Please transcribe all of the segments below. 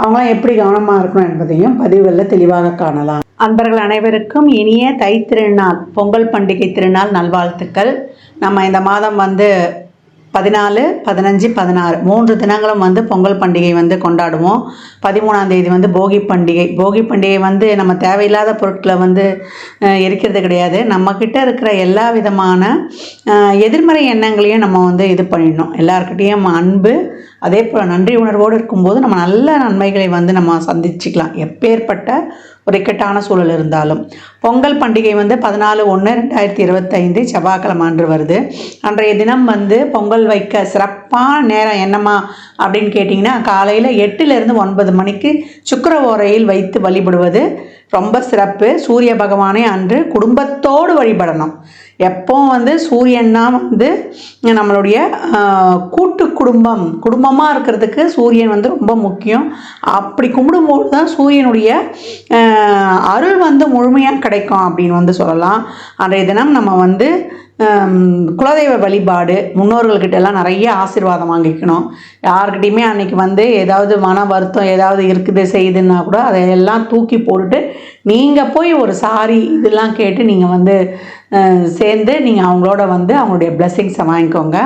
அவங்களாம் எப்படி கவனமாக இருக்கணும் என்பதையும் பதிவுகளில் தெளிவாக காணலாம். அன்பர்கள் அனைவருக்கும் இனிய தை திருநாள் பொங்கல் பண்டிகை திருநாள் நல்வாழ்த்துக்கள். நம்ம இந்த மாதம் வந்து பதினாலு பதினஞ்சு பதினாறு மூன்று தினங்களும் வந்து பொங்கல் பண்டிகை வந்து கொண்டாடுவோம். பதிமூணாம் தேதி வந்து போகி பண்டிகை. போகி பண்டிகை வந்து நம்ம தேவையில்லாத பொருட்களை வந்து எரிக்கிறது கிடையாது. நம்மக்கிட்ட இருக்கிற எல்லா விதமான எதிர்மறை எண்ணங்களையும் நம்ம வந்து இது பண்ணிடணும். எல்லாருக்கிட்டேயும் அன்பு அதே போல் நன்றி உணர்வோடு இருக்கும்போது நம்ம நல்ல நன்மைகளை வந்து நம்ம சந்திச்சுக்கலாம். எப்பேற்பட்ட ஒரு இக்கட்டான சூழல் இருந்தாலும். பொங்கல் பண்டிகை வந்து பதினாலு ஒன்று ரெண்டாயிரத்தி இருபத்தைந்து செவ்வாய்க்கிழமை அன்று வருது. அன்றைய தினம் வந்து பொங்கல் வைக்க சிறப்பான நேரம் என்னம்மா அப்படின்னு கேட்டிங்கன்னா காலையில் எட்டுலேருந்து ஒன்பது மணிக்கு சுக்கர ஓரையில் வைத்து வழிபடுவது ரொம்ப சிறப்பு. சூரிய பகவானை அன்று குடும்பத்தோடு வழிபடணும். எப்போ வந்து சூரியன்னா வந்து நம்மளுடைய கூட்டு குடும்பம் குடும்பமாக இருக்கிறதுக்கு சூரியன் வந்து ரொம்ப முக்கியம். அப்படி கும்பிடும்போது தான் சூரியனுடைய அருள் வந்து முழுமையாக கிடைக்கும் அப்படின்னு வந்து சொல்லலாம். அன்றைய தினம் நம்ம வந்து குலதெய்வ வழிபாடு முன்னோர்கள்கிட்ட எல்லாம் நிறைய ஆசீர்வாதம் வாங்கிக்கணும். யாருக்கிட்டையுமே அன்றைக்கி வந்து ஏதாவது மன வருத்தம் ஏதாவது இருக்குது செய்யுதுன்னா கூட அதையெல்லாம் தூக்கி போட்டுட்டு நீங்கள் போய் ஒரு சாரி இதெல்லாம் கேட்டு நீங்கள் வந்து சேர்ந்து நீங்கள் அவங்களோட வந்து அவங்களுடைய பிளெஸ்ஸிங்ஸை வாங்கிக்கோங்க.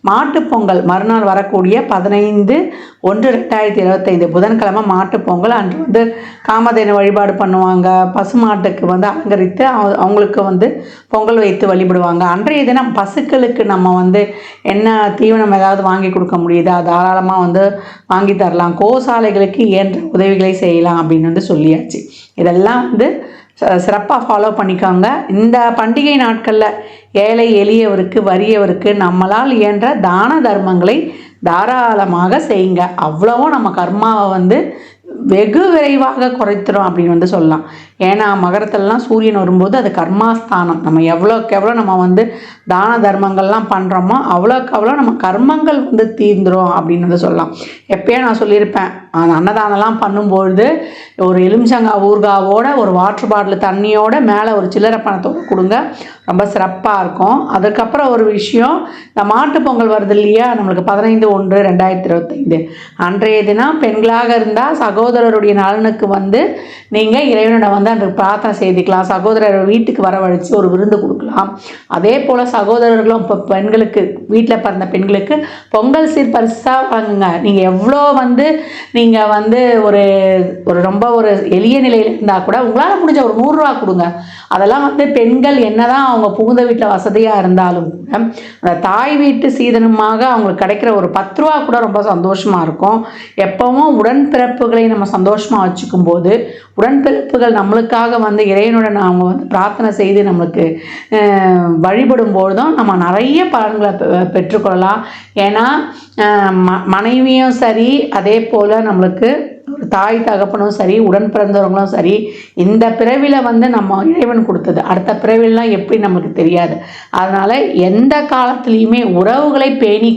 மாட்டுப் பொங்கல் மறுநாள் வரக்கூடிய பதினைந்து ஒன்று ரெண்டாயிரத்தி இருபத்தைந்து புதன்கிழமை மாட்டுப்பொங்கல் அன்று வந்து காமதேனு வழிபாடு பண்ணுவாங்க. பசுமாட்டுக்கு வந்து அலங்கரித்து அவ- அவங்களுக்கு வந்து பொங்கல் வைத்து வழிபடுவாங்க. அன்றைய தினம் பசுக்களுக்கு நம்ம வந்து என்ன தீவனம் ஏதாவது வாங்கி கொடுக்க முடியுதா தாராளமாக வந்து வாங்கி தரலாம். கோசாலைகளுக்கு இயன்ற உதவிகளை செய்யலாம் அப்படின்னு வந்து சொல்லியாச்சு. இதெல்லாம் வந்து சிறப்பாக ஃபாலோ பண்ணிக்கோங்க. இந்த பண்டிகை நாட்களில் ஏழை எளியவருக்கு வறியவருக்கு நம்மளால் இயன்ற தான தர்மங்களை தாராளமாக செய்யுங்க. அவ்வளவும் நம்ம கர்மாவை வந்து வெகு விரைவாக குறைத்திரும் அப்படின்னு வந்து சொல்லலாம். ஏன்னா மகரத்துலலாம் சூரியன் வரும்போது அது கர்மாஸ்தானம். நம்ம எவ்வளோக்கு எவ்வளோ நம்ம வந்து தான தர்மங்கள்லாம் பண்ணுறோமோ அவ்வளோக்கு அவ்வளோ நம்ம கர்மங்கள் வந்து தீர்ந்துரும் அப்படின்னு வந்து சொல்லலாம். எப்பயே நான் சொல்லியிருப்பேன் அந்த அன்னதானம்லாம் பண்ணும்பொழுது ஒரு எலுமிச்சங்காய் ஊர்காவோட ஒரு வாட்டர் பாட்டில் தண்ணியோட மேலே ஒரு சில்லறை பணத்தை கொடுங்க. ரொம்ப சிறப்பாக இருக்கும். அதுக்கப்புறம் ஒரு விஷயம் இந்த மாட்டு பொங்கல் வருது இல்லையா? நம்மளுக்கு பதினைந்து ஒன்று ரெண்டாயிரத்தி இருபத்தைந்து. அன்றைய தினம் பெண்களாக இருந்தால் சகோதரருடைய நலனுக்கு வந்து நீங்கள் இறைவனிடம் வந்து அன்று பிரார்த்தனை செய்துக்கலாம். சகோதரர் வீட்டுக்கு வரவழைச்சு ஒரு விருந்து கொடுக்கலாம். அதே போல் சகோதரர்களும் இப்போ பெண்களுக்கு வீட்டில் பிறந்த பெண்களுக்கு பொங்கல் சீர் பரிசாக வாங்குங்க நீங்கள் எவ்வளோ வந்து நீங்கள் வந்து ஒரு ஒரு ரொம்ப ஒரு எளிய நிலையில் இருந்தால் கூட உங்களால் முடிஞ்ச ஒரு நூறுரூவா கொடுங்க. அதெல்லாம் வந்து பெண்கள் என்னதான் அவங்க புகுந்த வீட்டில் வசதியாக இருந்தாலும் கூட அந்த தாய் வீட்டு சீதனமாக அவங்களுக்கு கிடைக்கிற ஒரு பத்து ரூபா கூட ரொம்ப சந்தோஷமாக இருக்கும். எப்பவும் உடன்பிறப்புகளை நம்ம சந்தோஷமாக வச்சுக்கும் போது உடன்பிறப்புகள் நம்மளுக்காக வந்து இறைவனுடன் அவங்க வந்து பிரார்த்தனை செய்து நம்மளுக்கு அஹ், வழிபடும் பொழுதும் நம்ம நிறைய பலன்களை பெ- பெற்றுக்கொள்ளலாம். ஏன்னா ம மனைவியும் சரி அதே போல் நம்மளுக்கு தாய் தகப்பனும் சரி உடன் பிறந்தவங்களும் சரி இந்த பிறவியில் வந்து நம்ம இறைவன் கொடுத்தது. அடுத்த பிறவிலாம் எப்படி நமக்கு தெரியாது. அதனால் எந்த காலத்துலேயுமே உறவுகளை பேணி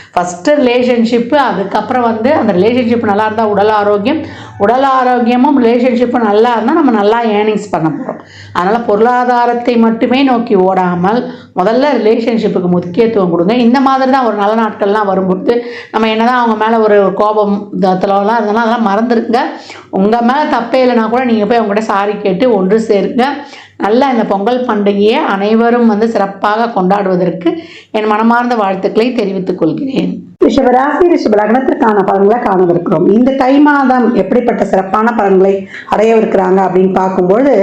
ஃபஸ்ட்டு ரிலேஷன்ஷிப்பு அதுக்கப்புறம் வந்து அந்த ரிலேஷன்ஷிப் நல்லா இருந்தால் உடல் ஆரோக்கியம். உடல் ஆரோக்கியமும் ரிலேஷன்ஷிப்பும் நல்லா இருந்தால் நம்ம நல்லா ஏர்னிங்ஸ் பண்ண போகிறோம் அதனால் பொருளாதாரத்தை மட்டுமே நோக்கி ஓடாமல் முதல்ல ரிலேஷன்ஷிப்புக்கு முக்கியத்துவம் கொடுங்க. இந்த மாதிரி தான் ஒரு நல்ல நாட்கள்லாம் வரும்பொழுது நம்ம என்ன தான் அவங்க மேலே ஒரு கோபம் தத்துலலாம் இருந்தாலும் அதெல்லாம் மறந்துருங்க. உங்கள் மேலே தப்பே இல்லைனா கூட நீங்கள் போய் அவங்ககிட்ட சாரி கேட்டு ஒன்று சேருங்க. நல்ல இந்த பொங்கல் பண்டிகையை அனைவரும் வந்து சிறப்பாக கொண்டாடுவதற்கு என் மனமார்ந்த வாழ்த்துக்களை தெரிவித்துக் கொள்கிறேன். ரிஷபராசி ரிஷப லக்னத்திற்கான பலன்களை காணவிருக்கிறோம். இந்த தை மாதம் எப்படிப்பட்ட சிறப்பான பலன்களை அடையவிருக்கிறாங்க அப்படின்னு பார்க்கும்பொழுது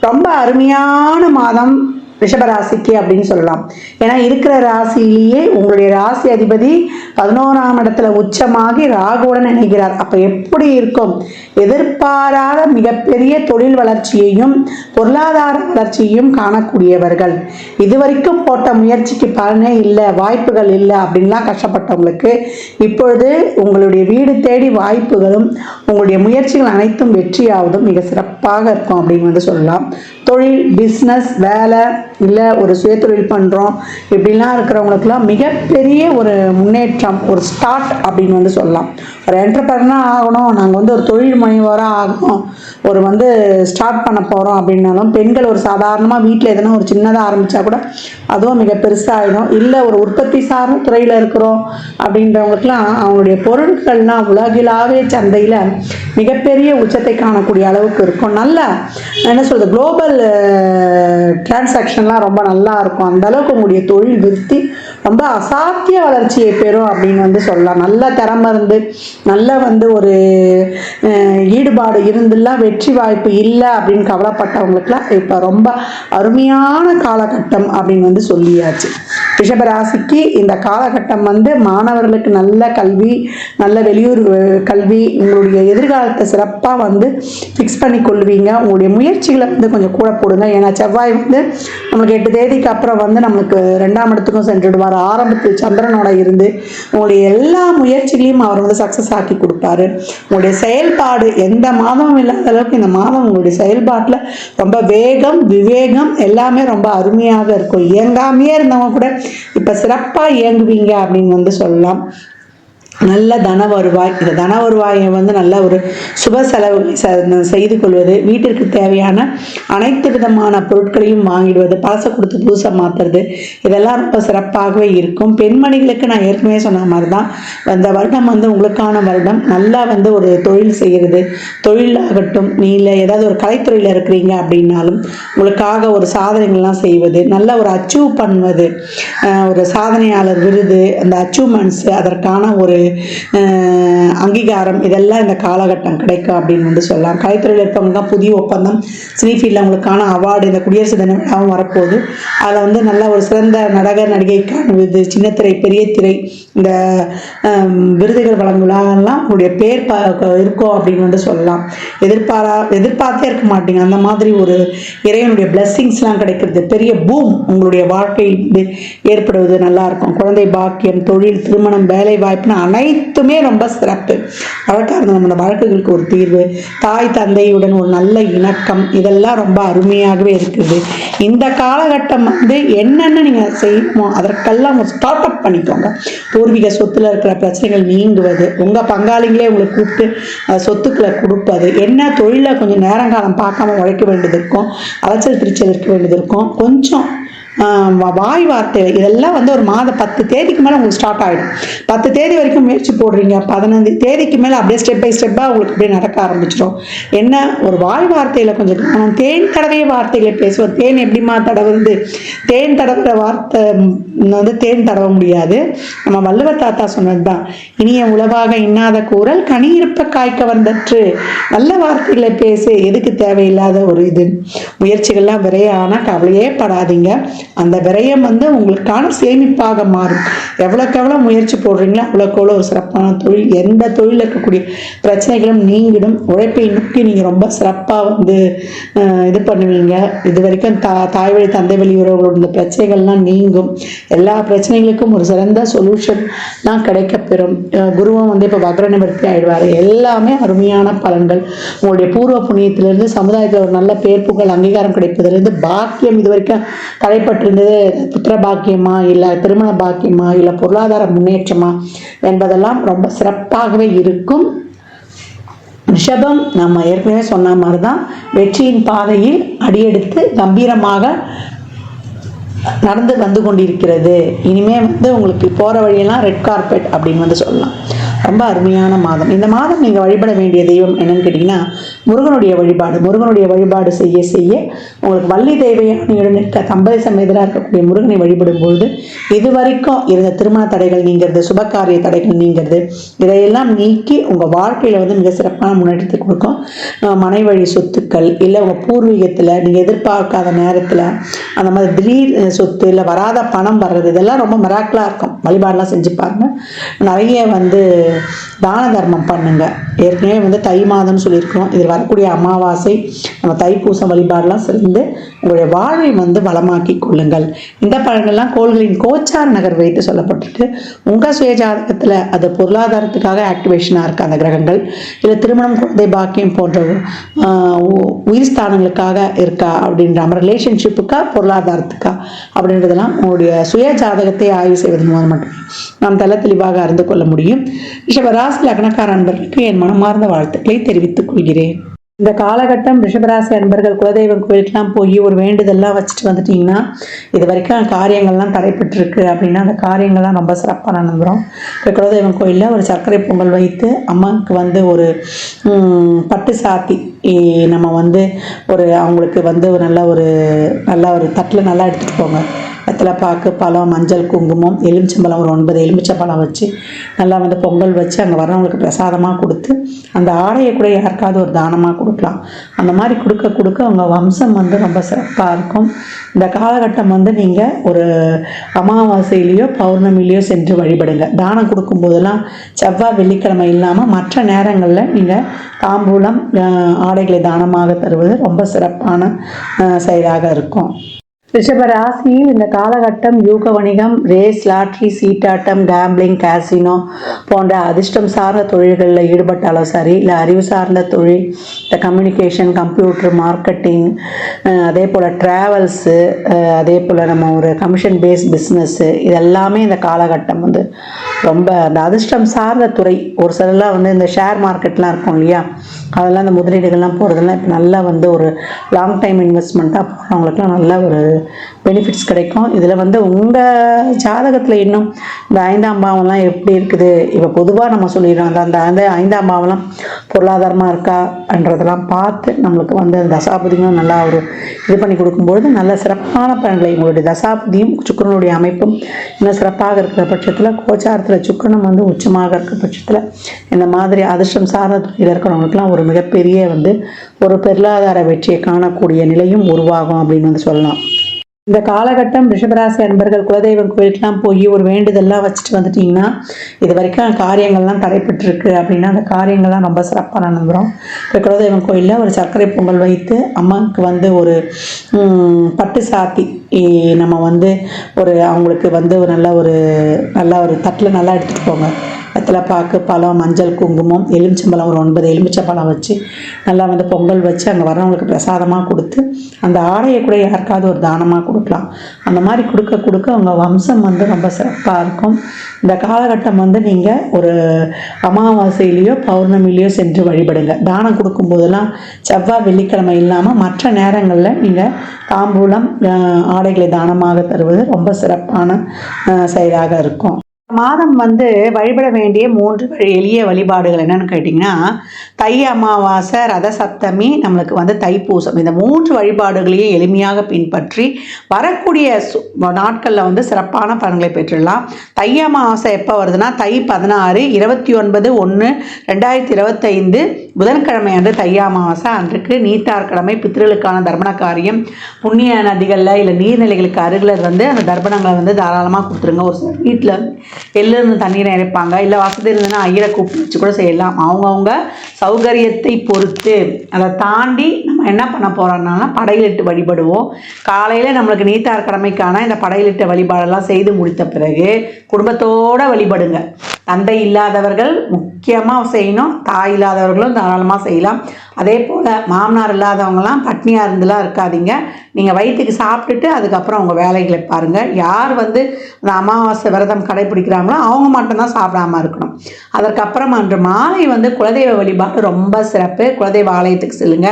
ரொம்ப அருமையான மாதம் ரிஷபராசிக்கு அப்படின்னு சொல்லலாம். ஏன்னா இருக்கிற ராசியிலேயே உங்களுடைய ராசி அதிபதி பதினோராம் இடத்துல உச்சமாகி ராகுடன் இணைகிறார். அப்போ எப்படி இருக்கும்? எதிர்பாராத மிகப்பெரிய தொழில் வளர்ச்சியையும் பொருளாதார வளர்ச்சியையும் காணக்கூடியவர்கள். இதுவரைக்கும் போட்ட முயற்சிக்கு பலனே இல்லை வாய்ப்புகள் இல்லை அப்படின்லாம் கஷ்டப்பட்டவங்களுக்கு இப்பொழுது உங்களுடைய வீடு தேடி வாய்ப்புகளும் உங்களுடைய முயற்சிகள் அனைத்தும் வெற்றியாவதும் மிக சிறப்பாக இருக்கும் அப்படின்னு வந்து சொல்லலாம். தொழில் பிஸ்னஸ் வேலை இல்லை ஒரு சுயத்தொழில் பண்ணுறோம் இப்படிலாம் இருக்கிறவங்களுக்குலாம் மிகப்பெரிய ஒரு முன்னேற்றம் ஒரு ஸ்டார்ட் அப்படின்னு வந்து சொல்லலாம். ஒரு என்டர்பிரனராக ஆகணும். நாங்கள் வந்து ஒரு தொழில் முனைவோராக ஆகணும். ஒரு வந்து ஸ்டார்ட் பண்ண போகிறோம் அப்படின்னாலும் பெண்கள் ஒரு சாதாரணமாக வீட்டில் எதனா ஒரு சின்னதாக ஆரம்பித்தா கூட அதுவும் மிக பெருசாகிடும் இல்லை ஒரு உற்பத்தி சார்ந்த துறையில் இருக்கிறோம் அப்படின்றவங்களுக்குலாம் அவங்களுடைய பொருட்கள்லாம் உலகிலாவே சந்தையில் மிகப்பெரிய உச்சத்தை காணக்கூடிய அளவுக்கு இருக்கும். நல்ல என்ன சொல்கிறது குளோபல் டிரான்சாக்ஷன்லாம் ரொம்ப நல்லா இருக்கும். அந்தளவுக்கு உங்களுடைய தொழில் விருத்தி ரொம்ப அசாத்திய வளர்ச்சியை பெறும் அப்படின்னு வந்து சொல்லலாம். நல்ல திறமை இருந்து நல்ல வந்து ஒரு ஈடுபாடு இருந்துலாம் வெற்றி வாய்ப்பு இல்லை அப்படின்னு கவலைப்பட்டவங்களுக்குலாம் இப்போ ரொம்ப அருமையான காலகட்டம் அப்படின்னு வந்து சொல்லியாச்சு. ரிஷபராசிக்கு இந்த காலகட்டம் வந்து மாணவர்களுக்கு நல்ல கல்வி நல்ல வெளியூர் கல்வி உங்களுடைய எதிர்காலத்தை சிறப்பாக வந்து ஃபிக்ஸ் பண்ணி கொள்வீங்க. உங்களுடைய முயற்சிகளை வந்து கொஞ்சம் கூட போடுங்க. ஏன்னா செவ்வாய் வந்து நம்மளுக்கு எட்டு தேதிக்கு அப்புறம் வந்து நம்மளுக்கு ரெண்டாம் இடத்துக்கும் சென்றுடுவார் ஆரம்பத்தில் சந்திரனோட இருந்து உங்களுடைய எல்லா முயற்சிகளையும் அவர் வந்து சக்ஸஸ் ஆக்கி கொடுப்பாரு. உங்களுடைய செயல்பாடு எந்த மாதமும் இல்லாத அளவுக்கு இந்த மாதம் உங்களுடைய செயல்பாட்டில் ரொம்ப வேகம் விவேகம் எல்லாமே ரொம்ப அருமையாக இருக்கும். இயங்காமையே இருந்தவங்க கூட இப்போ சிறப்பாக இயங்குவீங்க அப்படின்னு வந்து சொல்லலாம். நல்ல தன வருவாய் இந்த தன வருவாயை வந்து நல்ல ஒரு சுப செலவு ச- செய்து கொள்வது வீட்டிற்கு தேவையான அனைத்து விதமான பொருட்களையும் வாங்கிடுவது பழசை கொடுத்து பூசை மாற்றுறது இதெல்லாம் ரொம்ப சிறப்பாகவே இருக்கும். பெண்மணிகளுக்கு நான் ஏற்கனவே சொன்ன மாதிரி தான் இந்த வருடம் வந்து உங்களுக்கான வருடம் நல்லா வந்து ஒரு தொழில் செய்கிறது தொழிலாகட்டும் நீ இல்லை ஏதாவது ஒரு கலைத்துறையில் இருக்கிறீங்க அப்படின்னாலும் உங்களுக்காக ஒரு சாதனைகள்லாம் செய்வது நல்ல ஒரு அச்சீவ் பண்ணுவது ஒரு சாதனையாளர் விருது அந்த அச்சீவ்மெண்ட்ஸு அதற்கான ஒரு அங்கீகாரம் இதெல்லாம் இந்த காலகட்டம் கிடைக்கும் அப்படின்னு வந்து சொல்லலாம். கலைத்துறையில் இருப்பவங்க தான் புதிய ஒப்பந்தம் ஸ்ரீஃபீல்டில் அவங்களுக்கான அவார்டு இந்த குடியரசு தின விழாவும் வரப்போகுது. அதில் வந்து நல்ல ஒரு சிறந்த நடகர் நடிகைக்கான இது சின்னத்திரை பெரிய திரை இந்த விருதுகள் வழங்குலாம் விழாவெல்லாம் உங்களுடைய பேர் ப இருக்கும் அப்படின்னு வந்து சொல்லலாம். எதிர்பாரா எதிர்பார்த்தே இருக்க மாட்டீங்க. அந்த மாதிரி ஒரு இறைவனுடைய பிளெஸ்ஸிங்ஸ்லாம் கிடைக்கிறது. பெரிய பூம் உங்களுடைய வாழ்க்கையில் வந்து ஏற்படுவது நல்லா இருக்கும். குழந்தை பாக்கியம் தொழில் திருமணம் வேலை வாய்ப்புன்னு அனைத்துமே ரொம்ப சிறப்பு. வழக்காக இருந்த நம்மளோட வழக்குகளுக்கு ஒரு தீர்வு. தாய் தந்தையுடன் ஒரு நல்ல இணக்கம். இதெல்லாம் ரொம்ப அருமையாகவே இருக்குது. இந்த காலகட்டம் வந்து என்னென்ன நீங்கள் செய்யணுமோ அதற்கெல்லாம் ஸ்டார்ட் அப் பண்ணிக்கோங்க. பூர்வீக சொத்துல இருக்கிற பிரச்சனைகள் நீங்குவது உங்கள் பங்காளிங்களே உங்களை கூப்பிட்டு சொத்துக்களை கொடுப்பது என்ன தொழிலை கொஞ்சம் நேரங்காலம் பார்க்காம உழைக்க வேண்டியது இருக்கும் அலைச்சல் திருச்சல் இருக்க வேண்டியது இருக்கும். கொஞ்சம் வாய் வார்த்தை இதெல்லாம் வந்து ஒரு மாதம் பத்து தேதிக்கு மேலே உங்களுக்கு ஸ்டார்ட் ஆகிடும் பத்து தேதி வரைக்கும் முயற்சி போடுறீங்க பதினஞ்சு தேதிக்கு மேலே அப்படியே ஸ்டெப் பை ஸ்டெப்பாக உங்களுக்கு அப்படியே நடக்க ஆரம்பிச்சிடும். என்ன ஒரு வாய் வார்த்தையில் கொஞ்சம் கவனம். தேன் தடவைய வார்த்தைகளை பேசுவோம். தேன் எப்படிமா தடவுறது? தேன் தடவுற வார்த்தை வந்து தேன் தடவ முடியாது. நம்ம வள்ளுவ தாத்தா சொன்னது தான் இனிய உளவாக இன்னாத கூறல் கனி இருப்ப காய்க்க வந்தற்று. நல்ல வார்த்தைகளை பேசு எதுக்கு தேவையில்லாத ஒரு இது. முயற்சிகள்லாம் விரைய ஆனால் கவலையே படாதீங்க. அந்த விரயம் வந்து உங்களுக்கான சேமிப்பாக மாறும். எவ்வளோக்கு எவ்வளோ முயற்சி போடுறீங்களோ அவ்வளோக்கு எவ்வளோ ஒரு சிறப்பான தொழில். எந்த தொழிலில் இருக்கக்கூடிய பிரச்சனைகளும் நீங்கிடும். உழைப்பை நோக்கி நீங்கள் ரொம்ப சிறப்பாக வந்து இது பண்ணுவீங்க. இது வரைக்கும் தா தாய் வழி தந்தை வழி உறவுகளோட இந்த பிரச்சனைகள்லாம் நீங்கும். எல்லா பிரச்சனைகளுக்கும் ஒரு சிறந்த சொல்யூஷன்லாம் கிடைக்கப்பெறும் அஹ், குருவும் வந்து இப்போ வக்ர நிவர்த்தி ஆயிடுவார். எல்லாமே அருமையான பலன்கள். உங்களுடைய பூர்வ புண்ணியத்திலிருந்து சமுதாயத்தில் ஒரு நல்ல பேர் புகழ் அங்கீகாரம் கிடைப்பதிலிருந்து பாக்கியம் இது வரைக்கும் தடைப்பட்டிருந்தது புத்திர பாக்கியமா இல்லை திருமண பாக்கியமா இல்லை பொருளாதார முன்னேற்றமா என்பதெல்லாம் ரொம்ப சிறப்பாகவே இருக்கும். ரிஷபம் நம்ம ஏற்கனவே சொன்ன மாதிரி தான் வெற்றியின் பாதையில் அடியெடுத்து கம்பீரமாக நடந்து வந்து கொண்டிருக்கிறது. இனிமே வந்து உங்களுக்கு போகிற வழியெல்லாம் ரெட் கார்பெட் அப்படின்னு வந்து சொல்லலாம். ரொம்ப அருமையான மாதம். இந்த மாதம் நீங்கள் வழிபட வேண்டிய தெய்வம் என்னன்னு கேட்டிங்கன்னா முருகனுடைய வழிபாடு. முருகனுடைய வழிபாடு செய்ய செய்ய உங்களுக்கு வள்ளி தெய்வயானியுடன் இருக்க தம்பதி சமேதராக இருக்கக்கூடிய முருகனை வழிபடும் பொழுது இது வரைக்கும் இருந்த திருமண தடைகள் நீங்கிறது சுபகாரிய தடைகள் நீங்கிறது இதையெல்லாம் நீக்கி உங்கள் வாழ்க்கையில் வந்து மிக சிறப்பான முன்னேற்றத்தை கொடுக்கும். மனைவழி மனை வழி சொத்துக்கள் இல்லை உங்கள் பூர்வீகத்தில் நீங்கள் எதிர்பார்க்காத நேரத்தில் அந்த மாதிரி திடீர் சொத்து இல்லை வராத பணம் வர்றது இதெல்லாம் ரொம்ப மிராக்கலாக இருக்கும். வழிபாடெலாம் செஞ்சு பாருங்கள் நிறைய வந்து தான தர்மம் பண்ணுங்க. ஏற்கனவே வந்து தை மாதம்னு சொல்லியிருக்கிறோம். இதில் வரக்கூடிய அமாவாசை நம்ம தைப்பூசம் வழிபாடெல்லாம் சேர்ந்து உங்களுடைய வாழ்வை வந்து வளமாக்கி கொள்ளுங்கள். இந்த பழங்கள்லாம் கோள்களின் கோச்சார் நகர் வைத்து சொல்லப்பட்டிருக்கு உங்கள் சுயஜாதகத்தில் அது பொருளாதாரத்துக்காக ஆக்டிவேஷனாக இருக்குது அந்த கிரகங்கள் இல்லை திருமணம் குழந்தை பாக்கியம் போன்ற உ- உயிர் ஸ்தானங்களுக்காக இருக்கா அப்படின்ற நம்ம ரிலேஷன்ஷிப்புக்கா பொருளாதாரத்துக்கா அப்படின்றதெல்லாம் உங்களுடைய சுய ஜாதகத்தை ஆய்வு செய்வதன் மூலம் மட்டுமே நாம் தெள்ள தெளிவாக அறிந்து கொள்ள முடியும். ரிஷபராசி லக்னக்கார அன்பர்களுக்கு என் மனமார்ந்த வாழ்த்துக்களை தெரிவித்துக் கொள்கிறேன். இந்த காலகட்டம் ரிஷபராசி அன்பர்கள் குலதெய்வம் கோயிலுக்கெல்லாம் போய் ஒரு வேண்டுதல்லாம் வச்சுட்டு வந்துட்டீங்கன்னா இது வரைக்கும் காரியங்கள்லாம் தடைப்பட்டுருக்கு அப்படின்னா அந்த காரியங்கள்லாம் ரொம்ப சிறப்பாக நடந்துடும் இப்போ குலதெய்வம் கோயிலில் ஒரு சர்க்கரை பொங்கல் வைத்து அம்மாவுக்கு வந்து ஒரு பட்டு சாத்தி நம்ம வந்து ஒரு அவங்களுக்கு வந்து ஒரு நல்ல ஒரு நல்ல ஒரு தட்டில் நல்லா எடுத்துகிட்டு போங்க. வெத்தலைப்பாக்கு பழம் மஞ்சள் குங்குமம் எலுமிச்சம்பழம் ஒரு ஒன்பது எலுமிச்சம்பழம் வச்சு நல்லா வந்து பொங்கல் வச்சு அங்கே வர்றவங்களுக்கு பிரசாதமாக கொடுத்து அந்த ஆடையை கூட யாருக்காவது ஒரு தானமாக கொடுக்கலாம். அந்த மாதிரி கொடுக்க கொடுக்க அவங்க வம்சம் வந்து ரொம்ப சிறப்பாக இருக்கும். இந்த காலகட்டம் வந்து நீங்கள் ஒரு அமாவாசையிலையோ பௌர்ணமிலையோ சென்று வழிபடுங்க. தானம் கொடுக்கும்போதெல்லாம் செவ்வாய் வெள்ளிக்கிழமை இல்லாமல் மற்ற நேரங்களில் நீங்கள் தாம்பூலம் ஆடைகளை தானமாக தருவது ரொம்ப சிறப்பான செயலாக இருக்கும். ரிஷப ராசியில் இந்த காலகட்டம் யூக வணிகம் ரேஸ் லாட்ரி சீட்டாட்டம் கேம்பிளிங் கேசினோ போன்ற அதிர்ஷ்டம் சார்ந்த தொழில்களில் ஈடுபட்டாலும் சரி. இல்லை அறிவு சார்ந்த தொழில் இந்த கம்யூனிகேஷன் கம்ப்யூட்டர் மார்க்கெட்டிங் அதே போல் ட்ராவல்ஸு அதே போல் நம்ம ஒரு கமிஷன் பேஸ் பிஸ்னஸ்ஸு இதெல்லாமே இந்த காலகட்டம் வந்து ரொம்ப அந்த அதிர்ஷ்டம் சார்ந்த துறை. ஒரு சிலர்லாம் வந்து இந்த ஷேர் மார்க்கெட்லாம் இருக்கும் இல்லையா? அதெல்லாம் இந்த முதலீடுகள்லாம் போகிறதெல்லாம் இப்போ நல்லா வந்து ஒரு லாங் டைம் இன்வெஸ்ட்மெண்ட்டாக போகிறவங்களுக்குலாம் நல்ல ஒரு பெனிஃபிட்ஸ் கிடைக்கும். இதில் வந்து உங்கள் ஜாதகத்தில் இன்னும் இந்த ஐந்தாம் பாவம்லாம் எப்படி இருக்குது? இப்போ பொதுவாக நம்ம சொல்லிடுறோம் அந்த அந்த அந்த ஐந்தாம் பாவம்லாம் பொருளாதாரமாக இருக்கான்றதெல்லாம் பார்த்து நம்மளுக்கு வந்து அந்த தசாபதியும் நல்லா ஒரு இது பண்ணி கொடுக்கும்பொழுது நல்ல சிறப்பான பலன்களை உங்களுடைய தசாபதியும் சுக்கரனுடைய அமைப்பும் இன்னும் சிறப்பாக இருக்கிற பட்சத்தில் கோச்சாரத்தில் சுக்கரனும் வந்து உச்சமாக இருக்கிற பட்சத்தில் இந்த மாதிரி அதிர்ஷ்டம் சார்ந்த துறையில் இருக்கிறவங்களுக்குலாம் ஒரு மிகப்பெரிய வந்து ஒரு பொருளாதார வெற்றியை காணக்கூடிய நிலையும் உருவாகும் அப்படின்னு வந்து சொல்லலாம். இந்த காலகட்டம் ரிஷபராசி அன்பர்கள் குலதெய்வம் கோயிலுக்கெல்லாம் போய் ஒரு வேண்டுதல்லாம் வச்சுட்டு வந்துட்டிங்கன்னா இது வரைக்கும் காரியங்கள்லாம் தடைப்பட்டுருக்கு அப்படின்னா அந்த காரியங்கள்லாம் ரொம்ப சிறப்பாக நடந்துடும் இப்போ குலதெய்வம் கோயிலில் ஒரு சர்க்கரை பொங்கல் வைத்து அம்மாவுக்கு வந்து ஒரு பட்டு சாத்தி நம்ம வந்து ஒரு அவங்களுக்கு வந்து ஒரு நல்ல ஒரு நல்ல ஒரு தட்டில் நல்லா எடுத்துகிட்டு போங்க. வெத்தலைப்பாக்கு பழம் மஞ்சள் குங்குமம் எலுமிச்சம்பழம் ஒரு ஒன்பது எலுமிச்சம்பழம் வச்சு நல்லா வந்து பொங்கல் வச்சு அங்கே வரவங்களுக்கு பிரசாதமாக கொடுத்து அந்த ஆடையை கூட யாருக்காவது ஒரு தானமாக கொடுக்கலாம். அந்த மாதிரி கொடுக்க கொடுக்க அவங்க வம்சம் வந்து ரொம்ப சிறப்பாக இருக்கும். இந்த காலகட்டம் வந்து நீங்கள் ஒரு அமாவாசையிலையோ பௌர்ணமிலையோ சென்று வழிபடுங்க. தானம் கொடுக்கும்போதெல்லாம் செவ்வாய் வெள்ளிக்கிழமை இல்லாமல் மற்ற நேரங்களில் நீங்கள் தாம்பூலம் ஆடைகளை தானமாக தருவது ரொம்ப சிறப்பான செயலாக இருக்கும். மாதம் வந்து வழிபட வேண்டிய மூன்று வழி- எளிய வழிபாடுகள் என்னன்னு கேட்டிங்கன்னா தை அமாவாசை ரத சப்தமி நம்மளுக்கு வந்து தைப்பூசம். இந்த மூன்று வழிபாடுகளையும் எளிமையாக பின்பற்றி வரக்கூடிய சு- நாட்களில் வந்து சிறப்பான பலன்களை பெற்றுடலாம். தை அமாவாசை எப்போ வருதுன்னா தை பதினாறு இருபத்தி ஒன்பது ஒன்று ரெண்டாயிரத்தி இருபத்தைந்து புதன்கிழமை அன்று தை அமாவாசை அன்றைக்கு நீத்தார் கிழமை பித்ருளுக்கான தர்ப்பண காரியம் புண்ணிய நதிகளில் இல்லை நீர்நிலைகளுக்கு அருகில் வந்து அந்த தர்ப்பணங்களை வந்து தாராளமாக கொடுத்துருங்க. ஒரு சில வீட்டில் எள்ளிருந்து தண்ணீரை இறைப்பாங்க இல்லை வசதி இருந்ததுன்னா ஐயரை கூப்பிட்டு வச்சு கூட செய்யலாம். அவங்கவுங்க சௌகரியத்தை பொறுத்து அதை தாண்டி நம்ம என்ன பண்ண போகிறோம்னா படையலிட்டு வழிபடுவோம். காலையில் நம்மளுக்கு நீத்தார் கடமைக்கான இந்த படையிலிட்ட வழிபாடெல்லாம் செய்து முடித்த பிறகு குடும்பத்தோடு வழிபடுங்க. தந்தை இல்லாதவர்கள் முக்கியமாக செய்யணும். தாய் இல்லாதவர்களும் தாராளமாக செய்யலாம். அதே போல் மாமனார் இல்லாதவங்களாம் பட்னியாக இருந்துலாம் இருக்காதீங்க. நீங்கள் வயிற்றுக்கு சாப்பிட்டுட்டு அதுக்கப்புறம் உங்கள் வேலைகளை பாருங்கள் யார் வந்து அந்த அமாவாசை விரதம் கடைபிடிக்கிறாங்களோ அவங்க மட்டும்தான் சாப்பிடாம இருக்கணும். அதற்கப்புறம் அன்று மாலை வந்து குலதெய்வ வழிபாடு ரொம்ப சிறப்பு. குலதெய்வ ஆலயத்துக்கு செல்லுங்க.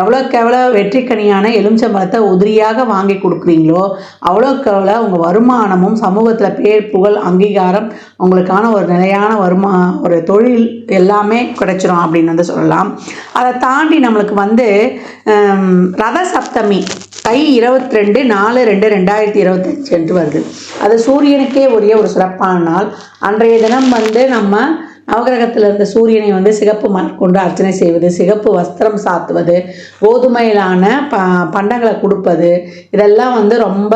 எவ்வளோக்கு எவ்வளோ வெற்றிக்கனியான எலுமிச்சம்பழத்தை உதிரியாக வாங்கி கொடுக்குறீங்களோ அவ்வளோக்கு எவ்வளோ உங்கள் வருமானமும் சமூகத்தில் பேர் புகழ் அங்கீகாரம் உங்களுக்கான ஒரு நிலையான வருமா ஒரு தொழில் எல்லாமே கிடைச்சிரும் அப்படின்னு வந்து சொல்லலாம். அதை தாண்டி நம்மளுக்கு வந்து ரத சப்தமி தை இருபத்தி ரெண்டு நாலு ரெண்டு ரெண்டாயிரத்தி இருபத்தஞ்சு என்று வருது. அது சூரியனுக்கே உரிய ஒரு சிறப்பான நாள். அன்றைய தினம் வந்து நம்ம நவகிரகத்தில் இருந்த சூரியனை வந்து சிகப்பு மலர் கொண்டு அர்ச்சனை செய்வது சிகப்பு வஸ்திரம் சாத்துவது கோதுமையிலான ப பண்டங்களை கொடுப்பது இதெல்லாம் வந்து ரொம்ப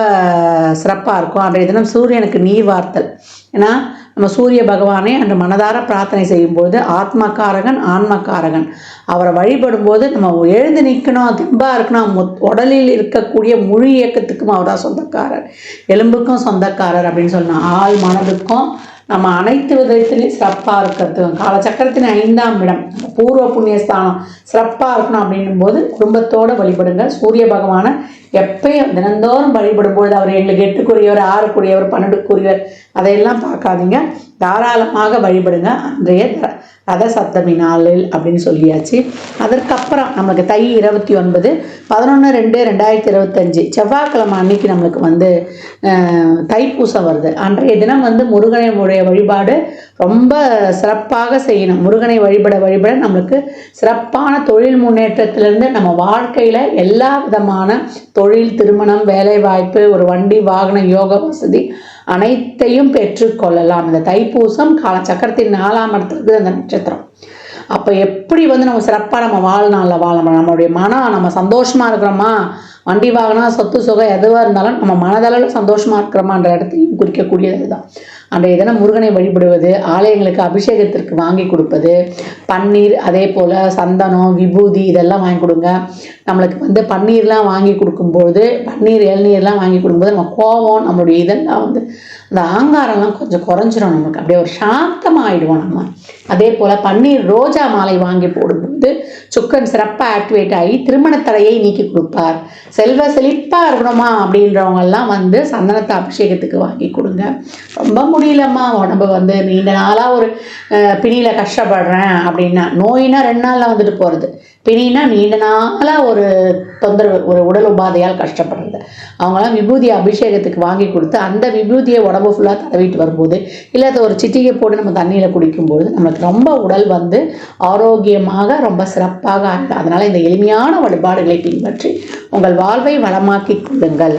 சிறப்பாக இருக்கும். அன்றைய தினம் சூரியனுக்கு நீர் வார்த்தல். ஏன்னா நம்ம சூரிய பகவானை அன்று மனதார பிரார்த்தனை செய்யும்போது ஆத்மக்காரகன் ஆன்மகாரகன் அவரை வழிபடும்போது நம்ம எழுந்து நிற்கணும் தெம்பாக இருக்கணும் உடலில் இருக்கக்கூடிய முழு இயக்கத்துக்கும் அவர் தான் சொந்தக்காரர். எலும்புக்கும் சொந்தக்காரர் அப்படின்னு சொன்னால் ஆள் மனதுக்கும் நம்ம அனைத்து விதத்திலையும் சிறப்பாக இருக்கிறதுக்கும் காலச்சக்கரத்தின் ஐந்தாம் இடம் பூர்வ புண்ணியஸ்தானம் சிறப்பாக இருக்கணும் அப்படின்னும் போது குடும்பத்தோடு வழிபடுங்க சூரிய பகவானை எப்பயும் தினந்தோறும் வழிபடும்பொழுது அவர் எங்களுக்கு எட்டுக்குரியவர் ஆறுக்குரியவர் பன்னெண்டுக்குரியவர் அதையெல்லாம் பார்க்காதீங்க. தாராளமாக வழிபடுங்க. அன்றைய ரத சப்தமி நாளில் அப்படின்னு சொல்லியாச்சு. அதற்கப்புறம் நம்மளுக்கு தை இருபத்தி ஒன்பது பதினொன்று ரெண்டு ரெண்டாயிரத்தி இருபத்தஞ்சி செவ்வாய்க்கிழமை அன்னைக்கு நம்மளுக்கு வந்து தைப்பூசம் வருது. அன்றைய தினம் வந்து முருகனுடைய வழிபாடு ரொம்ப சிறப்பாக செய்யணும். முருகனை வழிபட வழிபட நம்மளுக்கு சிறப்பான தொழில் முன்னேற்றத்திலிருந்து நம்ம வாழ்க்கையில் எல்லா விதமான தொழில் திருமணம் வேலைவாய்ப்பு ஒரு வண்டி வாகனம் யோக வசதி அனைத்தையும் பெற்றுக்கொள்ளலாம் இந்த தைப்பூசம் கால சக்கரத்தின் நாலாம் இடத்துக்கு அந்த நட்சத்திரம். அப்போ எப்படி வந்து நம்ம சிறப்பாக நம்ம வாழ்நாளில் வாழணும் நம்மளுடைய மனம் நம்ம சந்தோஷமாக இருக்கிறோமா? வண்டி வாகனம் சொத்து சுகம் எதுவாக இருந்தாலும் நம்ம மனதளவில் சந்தோஷமாக இருக்கிறோமான்ற இடத்தையும் குறிக்கக்கூடியது தான் அன்றைய தினம் முருகனை வழிபடுவது ஆலயங்களுக்கு அபிஷேகத்திற்கு வாங்கி கொடுப்பது பன்னீர் அதே போல் சந்தனம் விபூதி இதெல்லாம் வாங்கி கொடுங்க. நம்மளுக்கு வந்து பன்னீர்லாம் வாங்கி கொடுக்கும்பொழுது பன்னீர் இளநீர்லாம் வாங்கி கொடுக்கும்போது நம்ம கோவம் நம்மளுடைய இதெல்லாம் வந்து இந்த ஆங்காரம்லாம் கொஞ்சம் குறைஞ்சிரும் நமக்கு. அப்படியே ஒரு சாந்தமாகிடுவோம் நம்ம. அதே போல் பன்னீர் ரோஜா மாலை வாங்கி போடும்போது சுக்கன் சிறப்பாக ஆக்டிவேட் ஆகி திருமண தடையை நீக்கி கொடுப்பார். செல்வ செழிப்பாக இருக்கணுமா அப்படின்றவங்கெல்லாம் வந்து சந்தனத்தை அபிஷேகத்துக்கு வாங்கி கொடுங்க. ரொம்ப முடியலம்மா. உடம்பு வந்து நீண்ட நாளாக ஒரு பிணியில் கஷ்டப்படுறேன் அப்படின்னா நோயினா ரெண்டு நாளில் வந்துட்டு போகிறது பிணினா நீண்ட நாளாக ஒரு தொந்தரவு ஒரு உடல் உபாதையால் கஷ்டப்படுறேன். அவங்களாம் விபூதி அபிஷேகத்துக்கு வாங்கி கொடுத்து அந்த விபூதியை உடம்பு ஃபுல்லாக தடவிட்டு வரும்போது இல்லை அதை ஒரு சிட்டிகை போட்டு நம்ம தண்ணியில் குடிக்கும்போது நமக்கு ரொம்ப உடல் வந்து ஆரோக்கியமாக ரொம்ப சிறப்பாக ஆகும் அதனால் இந்த எளிமையான வழிபாடுகளை பின்பற்றி உங்கள் வாழ்வை வளமாக்கி கொள்ளுங்கள்.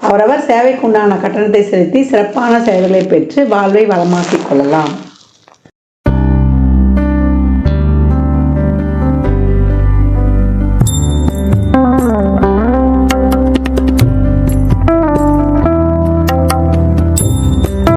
அவரவர் சேவைக்குண்டான கட்டணத்தை செலுத்தி சிறப்பான சேவைகளை பெற்று வாழ்வை வளமாக்கிக் கொள்ளலாம்.